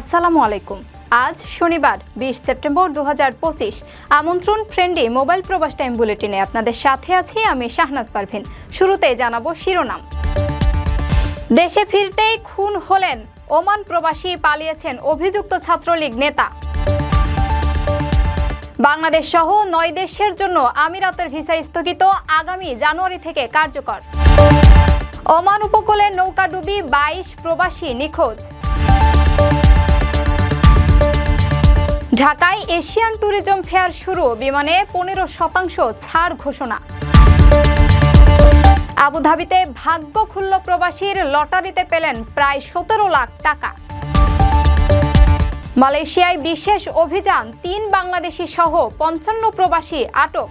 আসসালামু আলাইকুম। আজ শনিবার, বিশ সেপ্টেম্বর দুহাজার পঁচিশ। আমন্ত্রণ ফ্রেন্ডলি মোবাইল প্রবাস টাইম বুলেটিনে আপনাদের সাথে আছি আমি শাহনাজ পারভিন। শুরুতে জানাব শিরোনাম। দেশে ফিরতেই খুন হলেন ওমান প্রবাসী পালিয়েছেন অভিযুক্ত ছাত্রলীগ নেতা। বাংলাদেশ সহ নয় দেশের জন্য আমিরাতের ভিসা স্থগিত আগামী জানুয়ারি থেকে কার্যকর। ওমান উপকূলের নৌকাডুবি বাইশ প্রবাসী নিখোঁজ। ঢাকায় এশিয়ান ট্যুরিজম ফেয়ার শুরু, বিমানে পনেরো শতাংশ ছাড় ঘোষণা। আবুধাবিতে ভাগ্য খুল্ল প্রবাসীর লটারিতে পেলেন প্রায় সতেরো লাখ টাকা। মালয়েশিয়ায় বিশেষ অভিযান, তিন বাংলাদেশি সহ পঞ্চান্ন প্রবাসী আটক।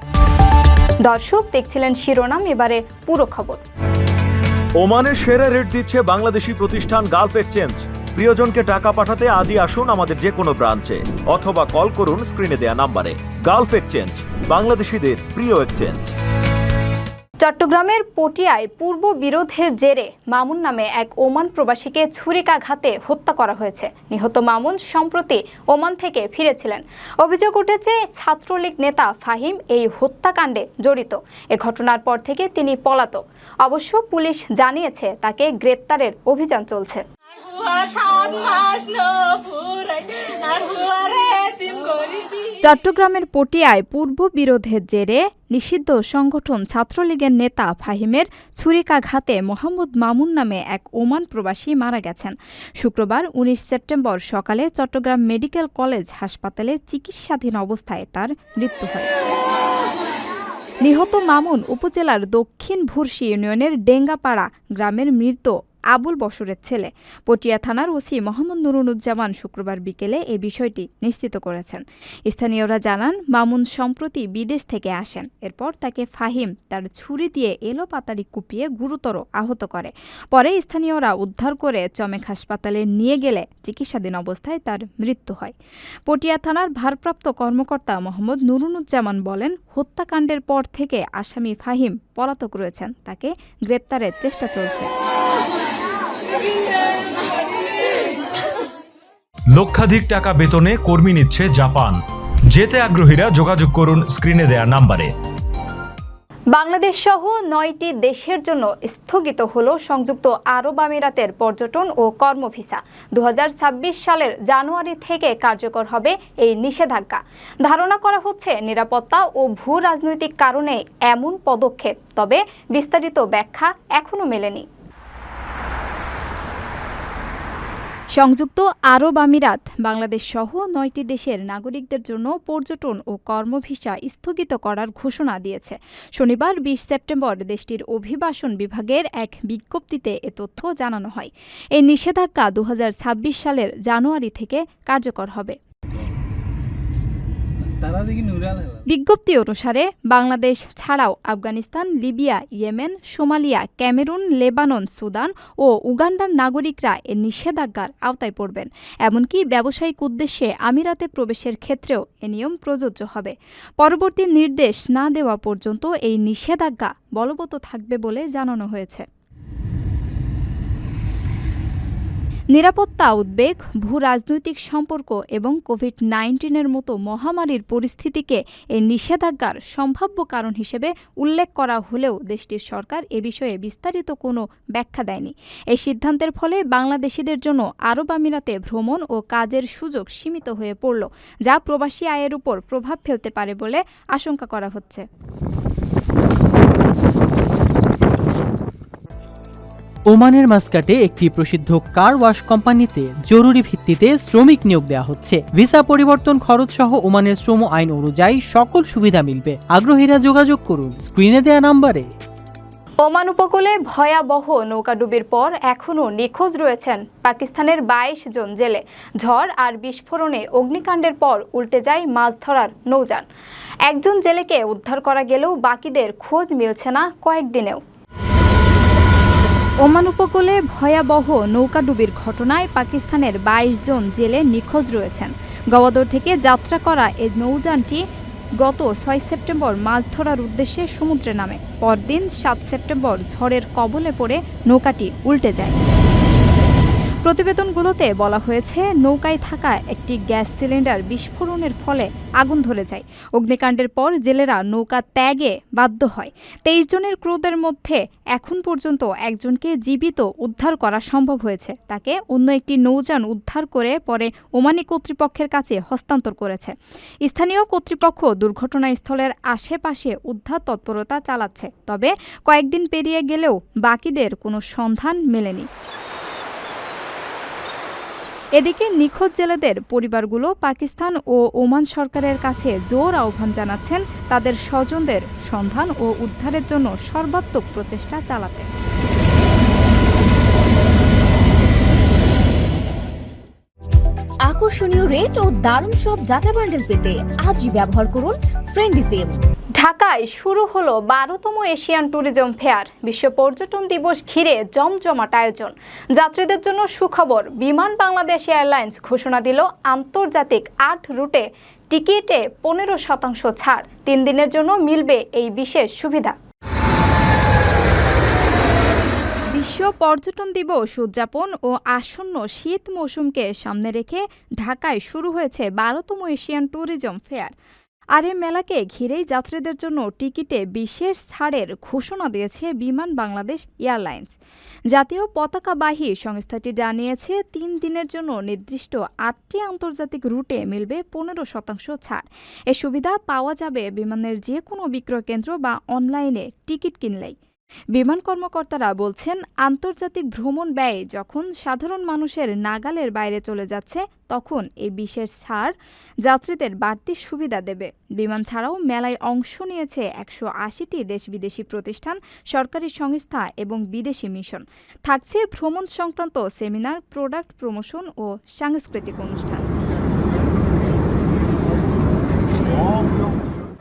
দর্শক, দেখছিলেন শিরোনাম, এবারে পুরো খবর। ওমানের সেরা রেট দিচ্ছে বাংলাদেশি প্রতিষ্ঠান গালফ এক্সচেঞ্জ। প্রিয়জনকে টাকা পাঠাতে আজই আসুন আমাদের যে কোনো ব্রাঞ্চে, অথবা কল করুন স্ক্রিনে দেয়া নাম্বারে। গালফ এক্সচেঞ্জ, বাংলাদেশিদের প্রিয় এক্সচেঞ্জ। চট্টগ্রামের পটিয়ায় পূর্ব বিরোধের জেরে মামুন নামে এক ওমান প্রবাসীকে ছুরিকাঘাতে হত্যা করা হয়েছে। নিহত মামুন সম্প্রতি ওমান থেকে ফিরেছিলেন। অভিযোগ উঠেছে, ছাত্রলীগ নেতা ফাহিম এই হত্যাকাণ্ডে জড়িত। এ ঘটনার পর থেকে তিনি পলাতক। অবশ্য পুলিশ জানিয়েছে, তাকে গ্রেপ্তারের অভিযান চলছে। চট্টগ্রামের পটিয়ায় পূর্ব বিরোধের জেরে নিষিদ্ধ সংগঠন ছাত্রলীগের নেতা ফাহিমের ছুরিকাঘাতে মোহাম্মদ মামুন নামে এক ওমান প্রবাসী মারা গেছেন। শুক্রবার উনিশ সেপ্টেম্বর সকালে চট্টগ্রাম মেডিকেল কলেজ হাসপাতালে চিকিৎসাধীন অবস্থায় তার মৃত্যু হয়। নিহত মামুন উপজেলার দক্ষিণ ভুরসি ইউনিয়নের ডেঙ্গাপাড়া গ্রামের মৃত আবুল বসরের ছেলে। পটিয়া থানার ওসি মোহাম্মদ নুরুনুজ্জামান শুক্রবার বিকেলে এ বিষয়টি নিশ্চিত করেছেন। স্থানীয়রা জানান, মামুন সম্প্রতি বিদেশ থেকে আসেন। এরপর তাকে ফাহিম তার ছুরি দিয়ে এলো পাতাড়ি কুপিয়ে গুরুতর আহত করে। পরে স্থানীয়রা উদ্ধার করে চমেক হাসপাতালে নিয়ে গেলে চিকিৎসাধীন অবস্থায় তার মৃত্যু হয়। পটিয়া থানার ভারপ্রাপ্ত কর্মকর্তা মোহাম্মদ নুরুনুজ্জামান বলেন, হত্যাকাণ্ডের পর থেকে আসামি ফাহিম পলাতক রয়েছেন। তাকে গ্রেপ্তারের চেষ্টা চলছে। লক্ষাধিক টাকা বেতনে কর্মী নিচ্ছে জাপান। যেতে আগ্রহীরা যোগাযোগ করুন স্ক্রিনে দেয়া নাম্বারে। বাংলাদেশ সহ নয়টি দেশের জন্য স্থগিত হল সংযুক্ত আরব আমিরাতের পর্যটন ও কর্ম ভিসা। দু সালের জানুয়ারি থেকে কার্যকর হবে এই নিষেধাজ্ঞা। ধারণা করা হচ্ছে নিরাপত্তা ও ভূ রাজনৈতিক কারণে এমন পদক্ষেপ, তবে বিস্তারিত ব্যাখ্যা এখনও মেলেনি। সংযুক্ত আরব আমিরাত, বাংলাদেশ সহ নয়টি দেশের নাগরিকদের জন্য পর্যটন ও কর্মভিসা স্থগিত করার ঘোষণা দিয়েছে। শনিবার বিশ সেপ্টেম্বর দেশটির অভিবাসন বিভাগের এক বিজ্ঞপ্তিতে এ তথ্য জানানো হয়। এই নিষেধাজ্ঞা দু হাজার ছাব্বিশ সালের জানুয়ারি থেকে কার্যকর হবে তারা দেখি নুরাল হেলা বিজ্ঞপ্তি অনুসারে বাংলাদেশ ছাড়াও Afghanistan, Libya, Yemen, Somalia, Cameroon, Lebanon, Sudan ও উগান্ডার নাগরিকরা এ নিষেধাজ্ঞার আওতায় পড়বেন। এমনকি ব্যবসায়িক উদ্দেশ্যে আমিরাতে প্রবেশের ক্ষেত্রেও এ নিয়ম প্রযোজ্য হবে। পরবর্তী নির্দেশ না দেওয়া পর্যন্ত এই নিষেধাজ্ঞা বলবৎ থাকবে বলে জানানো হয়েছে। নিরাপত্তা উদ্বেগ, ভূ রাজনৈতিক সম্পর্ক এবং কোভিড নাইন্টিনের মতো মহামারীর পরিস্থিতিকে এই নিষেধাজ্ঞার সম্ভাব্য কারণ হিসেবে উল্লেখ করা হলেও দেশটির সরকার এ বিষয়ে বিস্তারিত কোনো ব্যাখ্যা দেয়নি। এই সিদ্ধান্তের ফলে বাংলাদেশিদের জন্য আরব আমিরাতে ভ্রমণ ও কাজের সুযোগ সীমিত হয়ে পড়ল, যা প্রবাসী আয়ের উপর প্রভাব ফেলতে পারে বলে আশঙ্কা করা হচ্ছে। ওমানের মাস্কাটে একটি প্রসিদ্ধ কার ওয়াশ কোম্পানিতে জরুরি ভিত্তিতে শ্রমিক নিয়োগ দেওয়া হচ্ছে। ভিসা পরিবর্তন খরচ সহ ওমানের শ্রম আইন অনুযায়ী সকল সুবিধা মিলবে। আগ্রহীরা যোগাযোগ করুন। স্ক্রিনে দেওয়া নাম্বারে। ওমান উপকূলে ভয়াবহ নৌকাডুবির পর এখনও নিখোঁজ রয়েছেন পাকিস্তানের বাইশ জন জেলে। ঝড় আর বিস্ফোরণে অগ্নিকাণ্ডের পর উল্টে যায় মাছ ধরার নৌযান। একজন জেলেকে উদ্ধার করা গেলেও বাকিদের খোঁজ মিলছে না কয়েকদিনেও। ওমান উপকূলে ভয়াবহ নৌকাডুবির ঘটনায় পাকিস্তানের বাইশ জন জেলে নিখোঁজ রয়েছেন। গওয়াদর থেকে যাত্রা করা এই নৌযানটি গত ছয় সেপ্টেম্বর মাছ ধরার উদ্দেশ্যে সমুদ্রে নামে। পরদিন সাত সেপ্টেম্বর ঝড়ের কবলে পড়ে নৌকাটি উল্টে যায়। প্রতিবেদনগুলোতে বলা হয়েছে, নৌকায় থাকা একটি গ্যাস সিলিন্ডার বিস্ফোরণের ফলে আগুন ধরে যায়। অগ্নিকাণ্ডের পর জেলেরা নৌকা ত্যাগে বাধ্য হয়। তেইশ জনের ক্রুদের মধ্যে এখন পর্যন্ত একজনকে জীবিত উদ্ধার করা সম্ভব হয়েছে। তাকে অন্য একটি নৌযান উদ্ধার করে পরে ওমানি কর্তৃপক্ষের কাছে হস্তান্তর করেছে। স্থানীয় কর্তৃপক্ষ দুর্ঘটনাস্থলের আশেপাশে উদ্ধার তৎপরতা চালাচ্ছে, তবে কয়েকদিন পেরিয়ে গেলেও বাকিদের কোনো সন্ধান মেলেনি। এদিকে নিখোঁজ জেলেদের পরিবারগুলো পাকিস্তান ও ওমান সরকারের কাছে জোর আহ্বান জানাচ্ছেন তাদের স্বজনদের সন্ধান ও উদ্ধারের জন্য সর্বাত্মক প্রচেষ্টা চালাতে। আকর্ষণীয় রেট ও দারুণ সব ডাটা বান্ডেল পেতে আজই ব্যবহার করুন ফ্রেন্ডি সিম ঢাকায় শুরু হলো বারোতম এশিয়ান ট্যুরিজম ফেয়ার। বিশ্ব পর্যটন দিবস ঘিরে জমজমাট আয়োজন। যাত্রীদের জন্য সুখবর, বিমান বাংলাদেশ এয়ারলাইন্স ঘোষণা দিল আন্তর্জাতিক আট রুটে টিকিটে পনেরো শতাংশ ছাড়। তিন দিনের জন্য মিলবে এই বিশেষ সুবিধা। বিশ্ব পর্যটন দিবস উদযাপন ও আসন্ন শীত মৌসুমকে সামনে রেখে ঢাকায় শুরু হয়েছে বারোতম এশিয়ান ট্যুরিজম ফেয়ার। আর এ মেলাকে ঘিরেই যাত্রীদের জন্য টিকিটে বিশেষ ছাড়ের ঘোষণা দিয়েছে বিমান বাংলাদেশ এয়ারলাইন্স। জাতীয় পতাকাবাহী সংস্থাটি জানিয়েছে, তিন দিনের জন্য নির্দিষ্ট আটটি আন্তর্জাতিক রুটে মিলবে পনেরো শতাংশ ছাড়। এ সুবিধা পাওয়া যাবে বিমানের যে কোনো বিক্রয় কেন্দ্র বা অনলাইনে টিকিট কিনলেই। বিমান কর্মকর্তারা বলছেন, আন্তর্জাতিক ভ্রমণ ব্যয় যখন সাধারণ মানুষের নাগালের বাইরে চলে যাচ্ছে, তখন এই বিশেষ ছাড় যাত্রীদের বাড়তি সুবিধা দেবে। বিমান ছাড়াও মেলায় অংশ নিয়েছে একশো আশিটি দেশ বিদেশি প্রতিষ্ঠান, সরকারি সংস্থা এবং বিদেশি মিশন। থাকছে ভ্রমণ সংক্রান্ত সেমিনার, প্রোডাক্ট প্রমোশন ও সাংস্কৃতিক অনুষ্ঠান।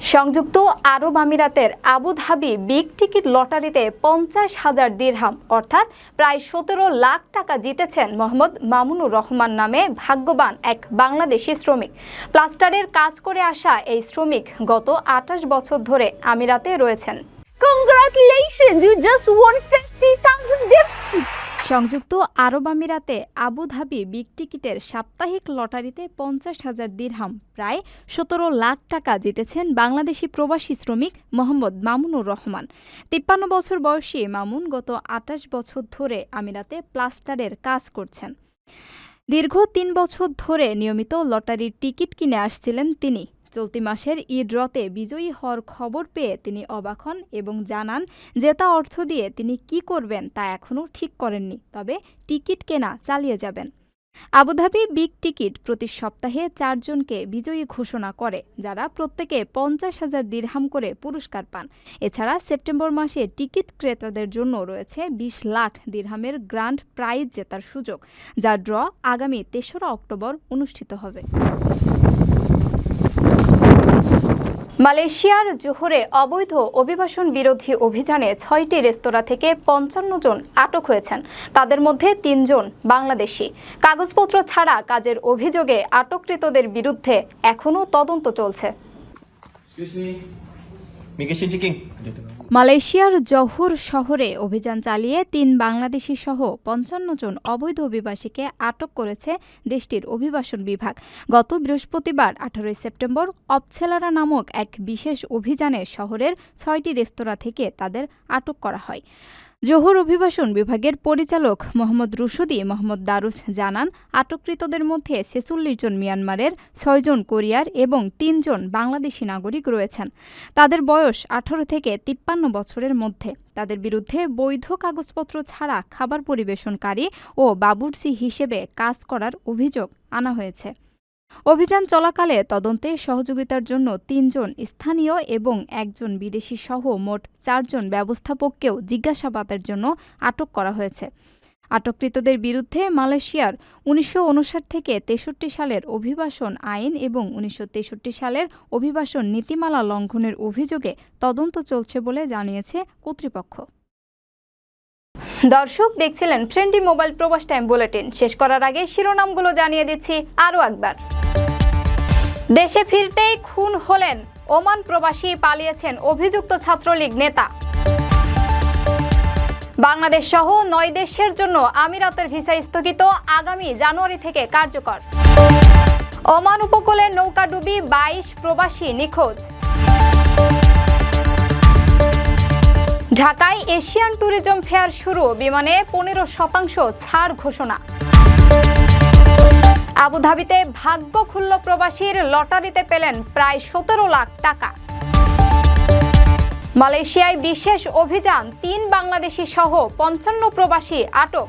সংযুক্ত আরব আমিরাতের আবুধাবি বিগ টিকিট লটারিতে পঞ্চাশ হাজার দিরহাম অর্থাৎ প্রায় সতেরো লাখ টাকা জিতেছেন মোহাম্মদ মামুনুর রহমান নামে ভাগ্যবান এক বাংলাদেশি শ্রমিক প্লাস্টারের কাজ করে আসা এই শ্রমিক গত আঠাশ বছর ধরে আমিরাতে রয়েছেন Congratulations, you just won 50,000 dirhams. সংযুক্ত আরব আমিরাতে আবুধাবি বিগ টিকিটের সাপ্তাহিক লটারিতে পঞ্চাশ হাজার দিরহাম, প্রায় সতেরো লাখ টাকা জিতেছেন বাংলাদেশি প্রবাসী শ্রমিক মোহাম্মদ মামুনুর রহমান। তিপ্পান্ন বছর বয়সী মামুন গত আটাশ বছর ধরে আমিরাতে প্লাস্টারের কাজ করছেন। দীর্ঘ তিন বছর ধরে নিয়মিত লটারির টিকিট কিনে আসছিলেন তিনি। চলতি মাসের ই ড্রতে বিজয়ী হওয়ার খবর পেয়ে তিনি অবাক হন এবং জানান জেতা অর্থ দিয়ে তিনি কি করবেন তা এখনও ঠিক করেননি, তবে টিকিট কেনা চালিয়ে যাবেন। আবুধাবি বিগ টিকিট প্রতি সপ্তাহে চারজনকে বিজয়ী ঘোষণা করে, যারা প্রত্যেকে পঞ্চাশ হাজার দিরহাম করে পুরস্কার পান। এছাড়া সেপ্টেম্বর মাসে টিকিট ক্রেতাদের জন্য রয়েছে বিশ লাখ দিরহামের গ্র্যান্ড প্রাইজ জেতার সুযোগ, যা ড্র আগামী তেসরা অক্টোবর অনুষ্ঠিত হবে। মালয়েশিয়ার জোহরে অবৈধ অভিবাসন বিরোধী অভিযানে ছয়টি রেস্তোরাঁ থেকে পঞ্চান্ন জন আটক হয়েছেন। তাদের মধ্যে তিনজন বাংলাদেশি। কাগজপত্র ছাড়া কাজের অভিযোগে আটককৃতদের বিরুদ্ধে এখনও তদন্ত চলছে। মালয়েশিয়ার জহুর শহরে অভিযান চালিয়ে তিন বাংলাদেশি সহ পঞ্চান্ন জন অবৈধ অভিবাসীকে আটক করেছে দেশটির অভিবাসন বিভাগ। গত বৃহস্পতিবার, আঠারোই সেপ্টেম্বর, অপছেলারা নামক এক বিশেষ অভিযানে শহরের ছয়টি রেস্তোরাঁ থেকে তাদের আটক করা হয়। জোহর অভিবাসন বিভাগের পরিচালক মোহাম্মদ রুশদি মোহাম্মদ দারুস জানান, আটককৃতদের মধ্যে ছেচল্লিশ জন মিয়ানমারের ছয়জন কোরিয়ার এবং তিনজন বাংলাদেশি নাগরিক রয়েছেন। তাদের বয়স আঠারো থেকে তিপ্পান্ন বছরের মধ্যে। তাদের বিরুদ্ধে বৈধ কাগজপত্র ছাড়া খাবার পরিবেশনকারী ও বাবুর্চি হিসেবে কাজ করার অভিযোগ আনা হয়েছে। অভিযান চলাকালে তদন্তে সহযোগিতার জন্য তিনজন স্থানীয় এবং একজন বিদেশি সহ মোট চারজন ব্যবস্থাপককেও জিজ্ঞাসাবাদের জন্য আটক করা হয়েছে। আটককৃতদের বিরুদ্ধে মালয়েশিয়ার উনিশশো উনষাট থেকে তেষট্টি সালের অভিবাসন আইন এবং উনিশশো তেষট্টি সালের অভিবাসন নীতিমালা লঙ্ঘনের অভিযোগে তদন্ত চলছে বলে জানিয়েছে কর্তৃপক্ষ। দর্শক দেখছিলেন ফ্রেন্ডলি মোবাইল প্রবাস টাইম বুলেটিন। শেষ করার আগে শিরোনামগুলো জানিয়ে দিচ্ছি আরও একবার। দেশে ফিরতেই খুন হলেন ওমান প্রবাসী, পালিয়েছেন অভিযুক্ত ছাত্রলীগ নেতা। বাংলাদেশ সহ নয় দেশের জন্য আমিরাতের ভিসা স্থগিত আগামী জানুয়ারি থেকে কার্যকর। ওমান উপকূলে নৌকাডুবি বাইশ প্রবাসী নিখোঁজ। ঢাকায় এশিয়ান ট্যুরিজম ফেয়ার শুরু, বিমানে পনেরো শতাংশ ছাড় ঘোষণা। আবুধাবিতে ভাগ্য খুল্ল প্রবাসীর, লটারিতে পেলেন প্রায় সতেরো লাখ টাকা। মালয়েশিয়ায় বিশেষ অভিযান, তিন বাংলাদেশি সহ পঞ্চান্ন প্রবাসী আটক।